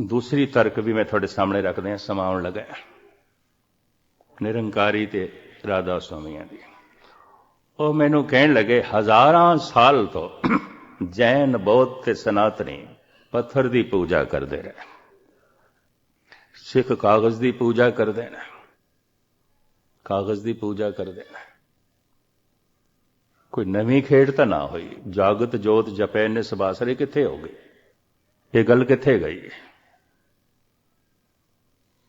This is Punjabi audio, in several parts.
ਦੂਸਰੀ ਤਰਕ ਵੀ ਮੈਂ ਤੁਹਾਡੇ ਸਾਹਮਣੇ ਰੱਖਦੇ ਹਾਂ ਸਮਾਉਣ ਲੱਗਾ ਨਿਰੰਕਾਰੀ ਤੇ ਰਾਧਾ ਸੁਆਮੀਆਂ ਦੀ। ਉਹ ਮੈਨੂੰ ਕਹਿਣ ਲੱਗੇ, ਹਜ਼ਾਰਾਂ ਸਾਲ ਤੋਂ ਜੈਨ ਬੌਧ ਤੇ ਸਨਾਤਨੀ ਪੱਥਰ ਦੀ ਪੂਜਾ ਕਰਦੇ ਰਹੇ। ਸਿੱਖ ਕਾਗਜ਼ ਦੀ ਪੂਜਾ ਕਰਦੇ ਨੇ। ਕਾਗਜ਼ ਦੀ ਪੂਜਾ ਕਰਦੇ ਨੇ। ਕੋਈ ਨਵੀਂ ਖੇਡ ਤਾਂ ਨਾ ਹੋਈ। ਜਾਗਤ ਜੋਤ ਜਪੈ ਨੇ ਸਬਾਸਰੇ ਕਿੱਥੇ ਹੋ ਗਈ? ਇਹ ਗੱਲ ਕਿੱਥੇ ਗਈ?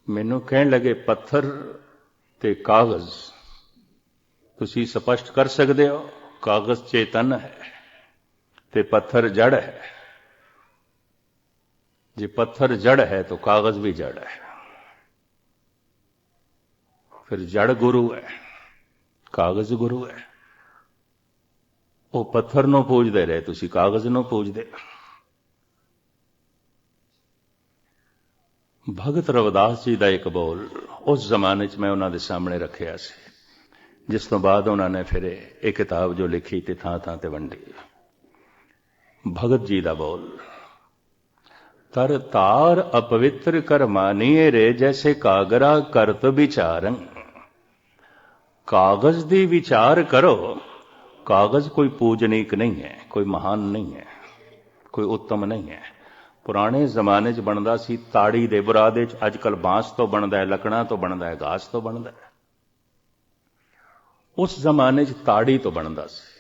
ਮੈਨੂੰ ਕਹਿਣ ਲੱਗੇ, ਪੱਥਰ ਤੇ ਕਾਗਜ਼। ਤੁਸੀਂ ਸਪਸ਼ਟ ਕਰ ਸਕਦੇ ਹੋ, ਕਾਗਜ਼ ਚੇਤਨ ਹੈ ਤੇ ਪੱਥਰ ਜੜ ਹੈ। ਜੇ ਪੱਥਰ ਜੜ ਹੈ ਤਾਂ ਕਾਗਜ਼ ਵੀ ਜੜ ਹੈ। ਫਿਰ ਜੜ ਗੁਰੂ ਹੈ, ਕਾਗਜ਼ ਗੁਰੂ ਹੈ। ਉਹ ਪੱਥਰ ਨੂੰ ਪੂਜਦੇ ਰਹੇ, ਤੁਸੀਂ ਕਾਗਜ਼ ਨੂੰ ਪੂਜਦੇ ਭਗਤ ਰਵਿਦਾਸ ਜੀ ਦਾ ਇੱਕ ਬੋਲ ਉਸ ਜ਼ਮਾਨੇ 'ਚ ਮੈਂ ਉਹਨਾਂ ਦੇ ਸਾਹਮਣੇ ਰੱਖਿਆ ਸੀ। ਜਿਸ ਤੋਂ ਬਾਅਦ ਉਹਨਾਂ ਨੇ ਫਿਰ ਇਹ ਕਿਤਾਬ ਜੋ ਲਿਖੀ ਤੇ ਥਾਂ ਥਾਂ ਤੇ ਵੰਡੀ। ਭਗਤ ਜੀ ਦਾ ਬੋਲ, ਤਰ ਤਾਰ ਅਪਵਿੱਤਰ ਕਰ ਮਾਨੀਏ ਰੇ ਜੈਸੇ ਕਾਗਰਾ ਕਰਤ ਵਿਚਾਰੰ। ਕਾਗਜ਼ ਦੀ ਵਿਚਾਰ ਕਰੋ, ਕਾਗਜ਼ ਕੋਈ ਪੂਜਨੀਕ ਨਹੀਂ ਹੈ, ਕੋਈ ਮਹਾਨ ਨਹੀਂ ਹੈ, ਕੋਈ ਉੱਤਮ ਨਹੀਂ ਹੈ। ਪੁਰਾਣੇ ਜ਼ਮਾਨੇ 'ਚ ਬਣਦਾ ਸੀ ਤਾੜੀ ਦੇ ਬਰਾਦੇ 'ਚ। ਅੱਜਕੱਲ ਬਾਂਸ ਤੋਂ ਬਣਦਾ ਹੈ, ਲੱਕੜਾਂ ਤੋਂ ਬਣਦਾ ਹੈ ਘਾਸ ਤੋਂ ਬਣਦਾ ਹੈ। ਉਸ ਜ਼ਮਾਨੇ 'ਚ ਤਾੜੀ ਤੋਂ ਬਣਦਾ ਸੀ।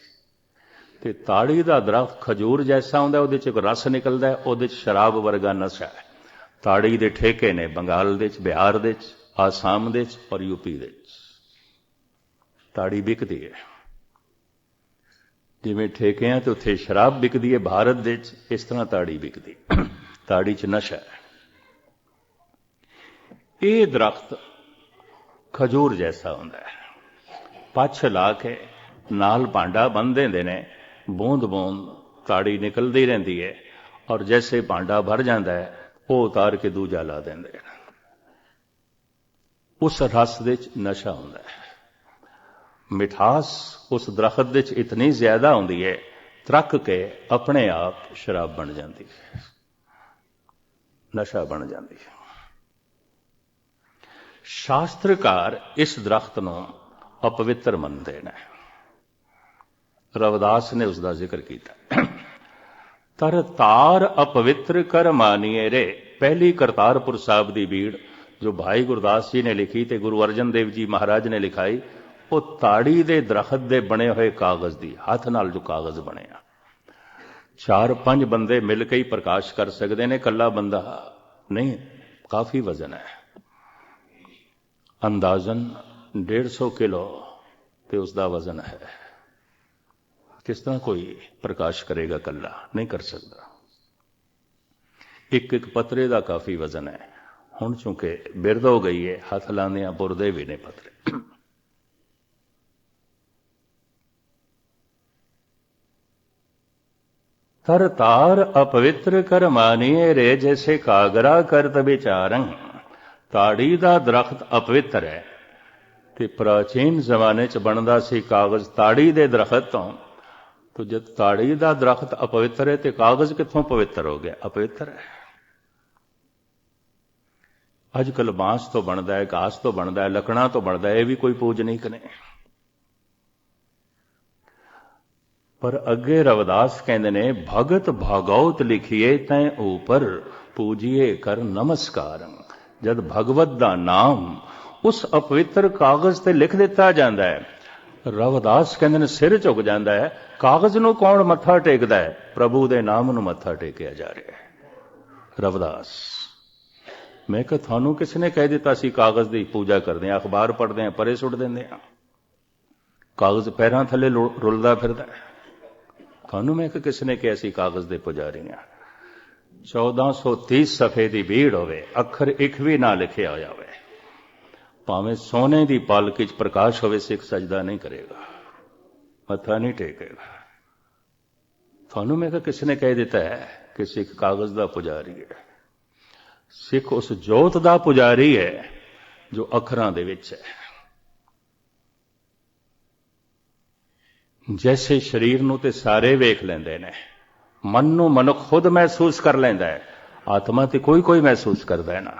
ਤੇ ਤਾੜੀ ਦਾ ਦਰਖਤ ਖਜੂਰ ਜੈਸਾ ਹੁੰਦਾ ਉਹਦੇ 'ਚ ਇੱਕ ਰਸ ਨਿਕਲਦਾ ਉਹਦੇ 'ਚ ਸ਼ਰਾਬ ਵਰਗਾ ਨਸ਼ਾ ਹੈ। ਤਾੜੀ ਦੇ ਠੇਕੇ ਨੇ ਬੰਗਾਲ ਦੇ 'ਚ, ਬਿਹਾਰ ਦੇ 'ਚ, ਆਸਾਮ ਦੇ 'ਚ ਔਰ ਯੂਪੀ ਦੇ 'ਚ। ਤਾੜੀ ਵਿਕਦੀ ਹੈ। ਜਿਵੇਂ ਠੇਕਿਆਂ ਤੇ ਉੱਥੇ ਸ਼ਰਾਬ ਵਿਕਦੀ ਹੈ ਭਾਰਤ ਦੇ 'ਚ ਇਸ ਤਰ੍ਹਾਂ ਤਾੜੀ ਵਿਕਦੀ। ਤਾੜੀ 'ਚ ਨਸ਼ਾ ਹੈ। ਇਹ ਦਰਖਤ ਖਜੂਰ ਜੈਸਾ ਹੁੰਦਾ ਹੈ। ਪੱਛ ਲਾ ਕੇ ਨਾਲ ਭਾਂਡਾ ਬੰਨ ਦਿੰਦੇ ਨੇ ਬੂੰਦ ਬੂੰਦ ਤਾੜੀ ਨਿਕਲਦੀ ਰਹਿੰਦੀ ਹੈ ਔਰ ਜੈਸੇ ਭਾਂਡਾ ਭਰ ਜਾਂਦਾ ਹੈ, ਉਹ ਉਤਾਰ ਕੇ ਦੂਜਾ ਲਾ ਦਿੰਦੇ ਨੇ। ਉਸ ਰਸ ਦੇ ਵਿੱਚ ਨਸ਼ਾ ਹੁੰਦਾ ਹੈ। ਮਿਠਾਸ ਉਸ ਦਰਖਤ ਦੇ ਵਿੱਚ ਇਤਨੀ ਜ਼ਿਆਦਾ ਹੁੰਦੀ ਹੈ ਤਰੱਕ ਕੇ ਆਪਣੇ ਆਪ ਸ਼ਰਾਬ ਬਣ ਜਾਂਦੀ ਹੈ ਨਸ਼ਾ ਬਣ ਜਾਂਦੀ ਹੈ ਸ਼ਾਸਤਰਕਾਰ ਇਸ ਦਰਖਤ ਨੂੰ ਅਪਵਿੱਤਰ ਮੰਨਦੇ ਨੇ। ਰਵਦਾਸ ਨੇ ਉਸ ਦਾ ਜ਼ਿਕਰ ਕੀਤਾ। ਤਰ ਤਾਰ ਅਪਵਿੱਤਰ ਕਰ ਮਾਨੀਏ ਰੇ। ਪਹਿਲੀ ਕਰਤਾਰਪੁਰ ਸਾਹਿਬ ਦੀ ਬੀੜ ਜੋ ਭਾਈ ਗੁਰਦਾਸ ਜੀ ਨੇ ਲਿਖੀ ਤੇ ਗੁਰੂ ਅਰਜਨ ਦੇਵ ਜੀ ਮਹਾਰਾਜ ਨੇ ਲਿਖਾਈ ਉਹ ਤਾੜੀ ਦੇ ਦਰਖਤ ਦੇ ਬਣੇ ਹੋਏ ਕਾਗਜ਼ ਦੀ, ਹੱਥ ਨਾਲ ਜੋ ਕਾਗਜ਼ ਬਣਿਆ ਚਾਰ ਪੰਜ ਬੰਦੇ ਮਿਲ ਕੇ ਹੀ ਪ੍ਰਕਾਸ਼ ਕਰ ਸਕਦੇ ਨੇ, ਇਕੱਲਾ ਬੰਦਾ ਨਹੀਂ, ਕਾਫੀ ਵਜ਼ਨ ਹੈ। ਅੰਦਾਜ਼ਨ 150 ਕਿਲੋ ਤੇ ਉਸ ਦਾ ਵਜ਼ਨ ਹੈ। ਕਿਸ ਤਰ੍ਹਾਂ ਕੋਈ ਪ੍ਰਕਾਸ਼ ਕਰੇਗਾ ਇਕੱਲਾ? ਨਹੀਂ ਕਰ ਸਕਦਾ। ਇੱਕ ਇੱਕ ਪਤਰੇ ਦਾ ਕਾਫੀ ਵਜ਼ਨ ਹੈ। ਹੁਣ ਚੁੰਕੇ ਬਿਰਦ ਹੋ ਗਈ ਹੈ ਹੱਥ ਲਾਉਂਦੇ ਆ ਪੁਰਦੇ ਵੀ ਨੇ ਪਤਰੇ। ਤਰ ਤਾਰ ਅਪਵਿੱਤਰ ਕਰ ਰੇ ਜੈਸੇ ਕਾਗਰਾ ਕਰਤ ਵਿਚਾਰੰ। ਤਾੜੀ ਦਾ ਦਰਖਤ ਅਪਵਿੱਤਰ ਹੈ। ਤੇ ਪ੍ਰਾਚੀਨ ਜ਼ਮਾਨੇ 'ਚ ਬਣਦਾ ਸੀ ਕਾਗਜ਼ ਤਾੜੀ ਦੇ ਦਰਖਤ ਤੋਂ। ਤੋ ਜਦ ਤਾੜੀ ਦਾ ਦਰਖਤ ਅਪਵਿੱਤਰ ਹੈ ਤੇ ਕਾਗਜ਼ ਕਿੱਥੋਂ ਪਵਿੱਤਰ ਹੋ ਗਿਆ? ਅਪਵਿੱਤਰ ਹੈ। ਅੱਜ ਕੱਲ ਬਾਂਸ ਤੋਂ ਬਣਦਾ ਹੈ, ਘਾਸ ਤੋਂ ਬਣਦਾ ਹੈ, ਲੱਕੜਾਂ ਤੋਂ ਬਣਦਾ ਹੈ, ਇਹ ਵੀ ਕੋਈ ਪੂਜ ਨਹੀਂ ਪਰ ਅੱਗੇ ਰਵਿਦਾਸ ਕਹਿੰਦੇ ਨੇ, ਭਗਤ ਭਾਗਵਤ ਲਿਖੀਏ ਤੈ ਉਪਰ, ਪੂਜੀਏ ਕਰ ਨਮਸਕਾਰ। ਜਦ ਭਗਵਤ ਦਾ ਨਾਮ ਉਸ ਅਪਵਿੱਤਰ ਕਾਗਜ਼ ਤੇ ਲਿਖ ਦਿੱਤਾ ਜਾਂਦਾ ਹੈ, ਰਵਿਦਾਸ ਕਹਿੰਦੇ ਨੇ, ਸਿਰ ਝੁਕ ਜਾਂਦਾ ਹੈ, ਕਾਗਜ਼ ਨੂੰ ਕੌਣ ਮੱਥਾ ਟੇਕਦਾ ਹੈ? ਪ੍ਰਭੂ ਦੇ ਨਾਮ ਨੂੰ ਮੱਥਾ ਟੇਕਿਆ ਜਾ ਰਿਹਾ ਹੈ। ਰਵਿਦਾਸ, ਮੈਂ ਕਿ ਤੁਹਾਨੂੰ ਕਿਸ ਨੇ ਕਹਿ ਦਿੱਤਾ ਸੀ ਕਾਗਜ਼ ਦੀ ਪੂਜਾ ਕਰਦੇ ਆ ਅਖਬਾਰ ਪੜ੍ਹਦੇ ਆ ਪਰੇ ਸੁੱਟ ਦਿੰਦੇ ਆ ਕਾਗਜ਼ ਪੈਰਾਂ ਥੱਲੇ ਰੁਲਦਾ ਫਿਰਦਾ ਹੈ। ਤੁਹਾਨੂੰ ਮੈਂ ਕਿ ਕਿਸ ਨੇ ਕਿਹਾ ਸੀ, ਕਾਗਜ਼ ਦੇ ਪੁਜਾਰੀ ਆ 1430 ਸਫੇ ਦੀ ਭੀੜ ਹੋਵੇ, ਅੱਖਰ ਇੱਕ ਵੀ ਨਾ ਲਿਖਿਆ ਹੋਇਆ ਹੋਵੇ ਭਾਵੇਂ ਸੋਨੇ ਦੀ ਪਾਲਕੀ ਚ ਪ੍ਰਕਾਸ਼ ਹੋਵੇ, ਸਿੱਖ ਸਜਦਾ ਨਹੀਂ ਕਰੇਗਾ। ਮੱਥਾ ਨਹੀਂ ਟੇਕੇਗਾ। ਤੁਹਾਨੂੰ ਮੈਂ ਕਿਹਾ ਕਿਸ ਨੇ ਕਹਿ ਦਿੱਤਾ ਹੈ ਕਿ ਸਿੱਖ ਕਾਗਜ਼ ਦਾ ਪੁਜਾਰੀ ਹੈ। ਸਿੱਖ ਉਸ ਜੋਤ ਦਾ ਪੁਜਾਰੀ ਹੈ ਜੋ ਅੱਖਰਾਂ ਦੇ ਵਿੱਚ ਹੈ। ਜੈਸੇ ਸਰੀਰ ਨੂੰ ਤੇ ਸਾਰੇ ਵੇਖ ਲੈਂਦੇ ਨੇ ਮਨ ਨੂੰ ਮਨੁੱਖ ਖੁਦ ਮਹਿਸੂਸ ਕਰ ਲੈਂਦਾ ਹੈ ਆਤਮਾ ਤੇ ਕੋਈ ਕੋਈ ਮਹਿਸੂਸ ਕਰਦਾ ਹੈ ਨਾ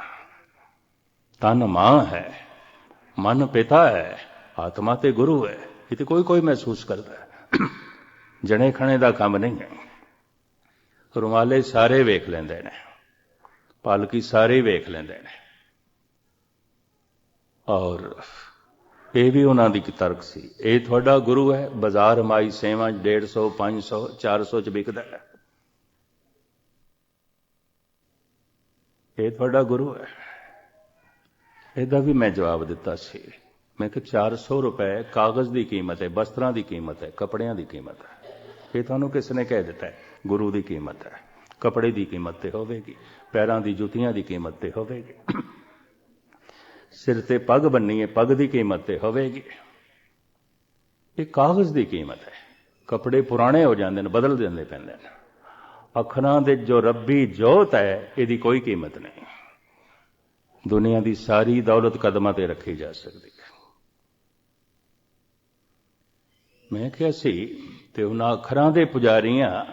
ਤਨ ਮਾਂ ਹੈ ਮਨ ਪਿਤਾ ਹੈ ਆਤਮਾ ਤੇ ਗੁਰੂ ਹੈ ਇਹ ਤੇ ਕੋਈ ਕੋਈ ਮਹਿਸੂਸ ਕਰਦਾ ਹੈ ਜਣੇ ਖਣੇ ਦਾ ਕੰਮ ਨਹੀਂ ਹੈ ਰੁਮਾਲੇ ਸਾਰੇ ਵੇਖ ਲੈਂਦੇ ਨੇ ਪਾਲਕੀ ਸਾਰੇ ਵੇਖ ਲੈਂਦੇ ਨੇ ਔਰ ਇਹ ਵੀ ਉਹਨਾਂ ਦੀ ਤਰਕ ਸੀ। ਇਹ ਤੁਹਾਡਾ ਗੁਰੂ ਹੈ, ਬਾਜ਼ਾਰ ਮਾਈ ਸੇਵਾ 150 500 400 ਚ ਵਿਕਦਾ ਹੈ। ਇਹ ਤੁਹਾਡਾ ਗੁਰੂ ਹੈ। ਇਹਦਾ ਵੀ ਮੈਂ ਜਵਾਬ ਦਿੱਤਾ ਸੀ। ਮੈਂ ਕਿ 400 ਰੁਪਏ ਕਾਗਜ਼ ਦੀ ਕੀਮਤ ਹੈ, ਬਸਤਰਾਂ ਦੀ ਕੀਮਤ ਹੈ, ਕੱਪੜਿਆਂ ਦੀ ਕੀਮਤ ਹੈ। ਇਹ ਤੁਹਾਨੂੰ ਕਿਸ ਨੇ ਕਹਿ ਦਿੱਤਾ ਗੁਰੂ ਦੀ ਕੀਮਤ ਹੈ। ਕੱਪੜੇ ਦੀ ਕੀਮਤ ਤੇ ਹੋਵੇਗੀ, ਪੈਰਾਂ ਦੀ, ਜੁੱਤੀਆਂ ਦੀ ਕੀਮਤ ਤੇ ਹੋਵੇਗੀ। ਸਿਰ ਤੇ ਪੱਗ ਬੰਨੀ ਹੈ ਪੱਗ ਦੀ ਕੀਮਤ ਤੇ ਹੋਵੇਗੀ। ਇਹ ਕਾਗਜ਼ ਦੀ ਕੀਮਤ ਹੈ। ਕੱਪੜੇ ਪੁਰਾਣੇ ਹੋ ਜਾਂਦੇ ਨੇ, ਬਦਲ ਦਿੰਦੇ ਪੈਂਦੇ ਨੇ। ਅੱਖਰਾਂ ਦੇ ਜੋ ਰੱਬੀ ਜੋਤ ਹੈ, ਇਹਦੀ ਕੋਈ ਕੀਮਤ ਨਹੀਂ। ਦੁਨੀਆ ਦੀ ਸਾਰੀ ਦੌਲਤ ਕਦਮਾਂ ਤੇ ਰੱਖੀ ਜਾ ਸਕਦੀ ਹੈ। ਮੈਂ ਕਿਹਾ ਸੀ ਤੇ ਉਹਨਾਂ ਅੱਖਰਾਂ ਦੇ ਪੁਜਾਰੀਆਂ,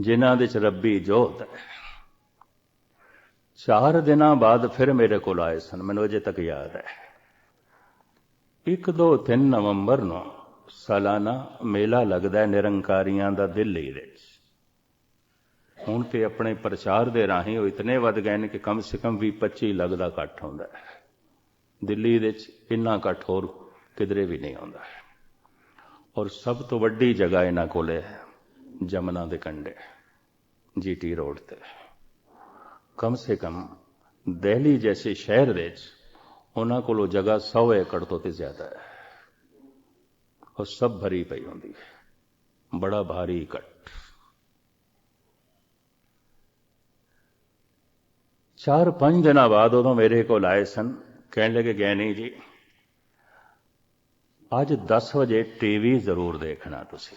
ਜਿਨ੍ਹਾਂ ਦੇ ਚ ਰੱਬੀ ਜੋਤ ਹੈ। ਚਾਰ ਦਿਨਾਂ ਬਾਅਦ ਫਿਰ ਮੇਰੇ ਕੋਲ ਆਏ ਸਨ। ਮੈਨੂੰ ਅਜੇ ਤੱਕ ਯਾਦ ਹੈ। 1 2 3 ਨਵੰਬਰ ਨੂੰ ਸਾਲਾਨਾ ਮੇਲਾ ਲੱਗਦਾ ਹੈ ਨਿਰੰਕਾਰੀਆਂ ਦਾ ਦਿੱਲੀ ਵਿੱਚ। ਹੁਣ ਤੇ ਆਪਣੇ ਪ੍ਰਚਾਰ ਦੇ ਰਾਹੀਂ ਉਹ ਇਤਨੇ ਵੱਧ ਗਏ ਨੇ ਕਿ ਕਮ ਸੇ ਕਮ ਵੀ 25 ਲੱਗਦਾ ਇਕੱਠ ਹੁੰਦਾ ਹੈ। ਦਿੱਲੀ ਵਿੱਚ ਇੰਨਾ ਇਕੱਠ ਹੋਰ ਕਿਧਰੇ ਵੀ ਨਹੀਂ ਆਉਂਦਾ ਔਰ ਸਭ ਤੋਂ ਵੱਡੀ ਜਗ੍ਹਾ ਇਹਨਾਂ ਕੋਲੇ ਹੈ ਜਮਨਾ ਦੇ ਕੰਢੇ, ਜੀਟੀ ਰੋਡ ਤੇ। ਕਮ ਸੇ ਕਮ ਦਿੱਲੀ ਜੈਸੇ ਸ਼ਹਿਰ ਵਿੱਚ ਉਹਨਾਂ ਕੋਲੋਂ ਜਗ੍ਹਾ 100 ਏਕੜ ਤੋਂ ਤੇ ਜ਼ਿਆਦਾ ਹੈ ਉਹ ਸਭ ਭਰੀ ਪਈ ਹੁੰਦੀ ਹੈ ਬੜਾ ਭਾਰੀ ਇਕੱਠ ਚਾਰ ਪੰਜ ਦਿਨਾਂ ਬਾਅਦ ਉਦੋਂ ਮੇਰੇ ਕੋਲ ਆਏ ਸਨ ਕਹਿਣ ਲੱਗੇ ਗਿਆਨੀ ਜੀ ਅੱਜ 10 ਵਜੇ ਟੀਵੀ ਜ਼ਰੂਰ ਦੇਖਣਾ ਤੁਸੀਂ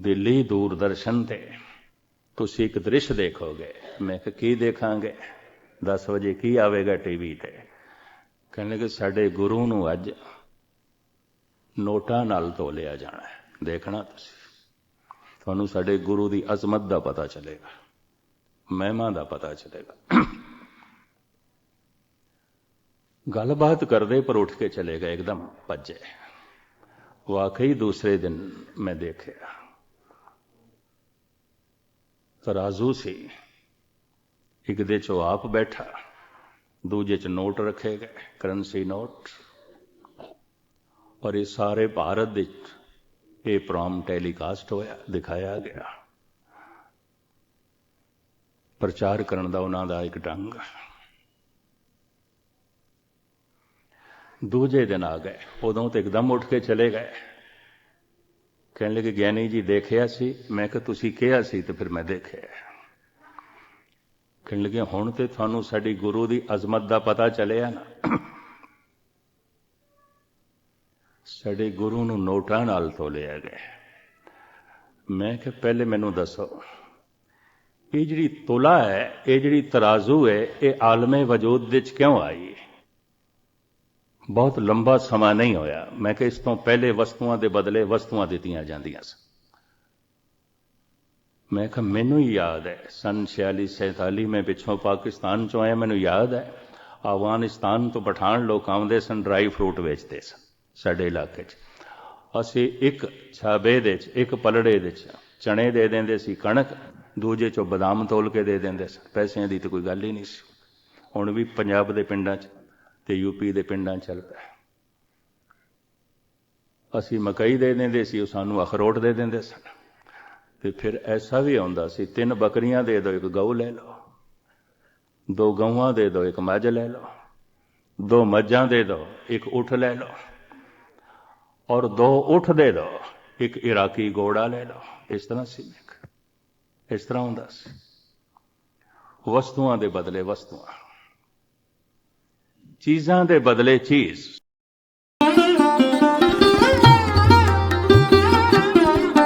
ਦਿੱਲੀ ਦੂਰਦਰਸ਼ਨ ਤੇ। ਤੁਸੀਂ ਇੱਕ ਦ੍ਰਿਸ਼ ਦੇਖੋਗੇ। ਮੈਂ ਕਿਹਾ, ਕੀ ਦੇਖਾਂਗੇ? 10 ਵਜੇ ਕੀ ਆਵੇਗਾ ਟੀਵੀ ਤੇ? ਕਹਿੰਦੇ ਕਿ ਸਾਡੇ ਗੁਰੂ ਨੂੰ ਅੱਜ ਨੋਟਾਂ ਨਾਲ ਤੋਲਿਆ ਜਾਣਾ ਹੈ। ਦੇਖਣਾ ਤੁਸੀਂ। ਤੁਹਾਨੂੰ ਸਾਡੇ ਗੁਰੂ ਦੀ ਅਜ਼ਮਤ ਦਾ ਪਤਾ ਚੱਲੇਗਾ। ਮਹਿਮਾ ਦਾ ਪਤਾ ਚੱਲੇਗਾ। ਗੱਲਬਾਤ ਕਰਦੇ ਪਰ ਉੱਠ ਕੇ ਚਲੇ ਗਏ। ਇੱਕਦਮ ਭੱਜੇ। ਵਾਕਈ ਦੂਸਰੇ ਦਿਨ ਮੈਂ ਦੇਖਿਆ। ਤਰਾਜ਼ੂ ਸੀ। ਇੱਕ ਦੇ ਚੋਂ ਆਪ ਬੈਠਾ, ਦੂਜੇ ਚ ਨੋਟ ਰੱਖੇ ਗਏ, ਕਰੰਸੀ ਨੋਟ। ਔਰ ਇਹ ਸਾਰੇ ਭਾਰਤ ਦੇ ਇਹ ਪ੍ਰੋਮ ਟੈਲੀਕਾਸਟ ਹੋਇਆ, ਦਿਖਾਇਆ ਗਿਆ। ਪ੍ਰਚਾਰ ਕਰਨ ਦਾ ਉਹਨਾਂ ਦਾ ਇੱਕ ਢੰਗ। ਦੂਜੇ ਦਿਨ ਆ ਗਏ, ਉਦੋਂ ਤੇ ਇੱਕਦਮ ਉੱਠ ਕੇ ਚਲੇ ਗਏ। ਕਹਿਣ ਲੱਗੇ ਗਿਆਨੀ ਜੀ, ਦੇਖਿਆ ਸੀ। ਮੈਂ ਕਿਹਾ, ਤੁਸੀਂ ਕਿਹਾ ਸੀ ਤੇ ਫਿਰ ਮੈਂ ਦੇਖਿਆ। ਕਹਿਣ ਲੱਗੇ, ਹੁਣ ਤੇ ਤੁਹਾਨੂੰ ਸਾਡੀ ਗੁਰੂ ਦੀ ਅਜ਼ਮਤ ਦਾ ਪਤਾ ਚੱਲਿਆ ਨਾ। ਸਾਡੇ ਗੁਰੂ ਨੂੰ ਨੋਟਾਂ ਨਾਲ ਤੋਲਿਆ ਗਿਆ। ਮੈਂ ਕਿਹਾ, ਪਹਿਲੇ ਮੈਨੂੰ ਦੱਸੋ, ਇਹ ਜਿਹੜੀ ਤੁਲਾ ਹੈ, ਇਹ ਜਿਹੜੀ ਤਰਾਜ਼ੂ ਹੈ, ਇਹ ਆਲਮੇ ਵਜੂਦ ਵਿੱਚ ਕਿਉਂ ਆਈ ਬਹੁਤ ਲੰਬਾ ਸਮਾਂ ਨਹੀਂ ਹੋਇਆ। ਮੈਂ ਕਿ ਇਸ ਤੋਂ ਪਹਿਲੇ ਵਸਤੂਆਂ ਦੇ ਬਦਲੇ ਵਸਤੂਆਂ ਦਿੱਤੀਆਂ ਜਾਂਦੀਆਂ ਸਨ। ਮੈਂ ਕਿਹਾ, ਮੈਨੂੰ ਹੀ ਯਾਦ ਹੈ, ਸਨ 46 47 ਮੈਂ ਪਿੱਛੋਂ ਪਾਕਿਸਤਾਨ ਚੋਂ ਆਇਆ। ਮੈਨੂੰ ਯਾਦ ਹੈ, ਅਫਗਾਨਿਸਤਾਨ ਤੋਂ ਪਠਾਨ ਲੋਕ ਆਉਂਦੇ ਸਨ, ਡਰਾਈ ਫਰੂਟ ਵੇਚਦੇ ਸਨ ਸਾਡੇ ਇਲਾਕੇ 'ਚ। ਅਸੀਂ ਇੱਕ ਛਾਬੇ ਦੇ 'ਚ, ਇੱਕ ਪਲੜੇ ਦੇ 'ਚ ਚਣੇ ਦੇ ਦਿੰਦੇ ਸੀ, ਕਣਕ, ਦੂਜੇ 'ਚੋਂ ਬਦਾਮ ਤੋਲ ਕੇ ਦੇ ਦਿੰਦੇ ਸਨ। ਪੈਸਿਆਂ ਦੀ ਤਾਂ ਕੋਈ ਗੱਲ ਹੀ ਨਹੀਂ ਸੀ। ਹੁਣ ਵੀ ਪੰਜਾਬ ਦੇ ਪਿੰਡਾਂ 'ਚ ਤੇ ਯੂਪੀ ਦੇ ਪਿੰਡਾਂ ਚੱਲ ਪਿਆ ਅਸੀਂ ਮਕਈ ਦੇ ਦਿੰਦੇ ਸੀ, ਉਹ ਸਾਨੂੰ ਅਖਰੋਟ ਦੇ ਦਿੰਦੇ ਸਨ। ਤੇ ਫਿਰ ਐਸਾ ਵੀ ਆਉਂਦਾ ਸੀ, ਤਿੰਨ ਬੱਕਰੀਆਂ ਦੇ ਦਿਓ, ਇੱਕ ਗਊ ਲੈ ਲਓ। ਦੋ ਗਊਆਂ ਦੇ ਦਿਓ, ਇੱਕ ਮੱਝ ਲੈ ਲਓ। ਦੋ ਮੱਝਾਂ ਦੇ ਦਿਓ, ਇੱਕ ਉਠ ਲੈ ਲਓ। ਔਰ ਦੋ ਊਠ ਦੇ ਦਿਓ, ਇੱਕ ਇਰਾਕੀ ਘੋੜਾ ਲੈ ਲਓ। ਇਸ ਤਰ੍ਹਾਂ ਸੀ ਇਸ ਤਰ੍ਹਾਂ ਹੁੰਦਾ ਸੀ। ਵਸਤੂਆਂ ਦੇ ਬਦਲੇ ਵਸਤੂਆਂ। ਚੀਜ਼ਾਂ ਦੇ ਬਦਲੇ ਚੀਜ਼।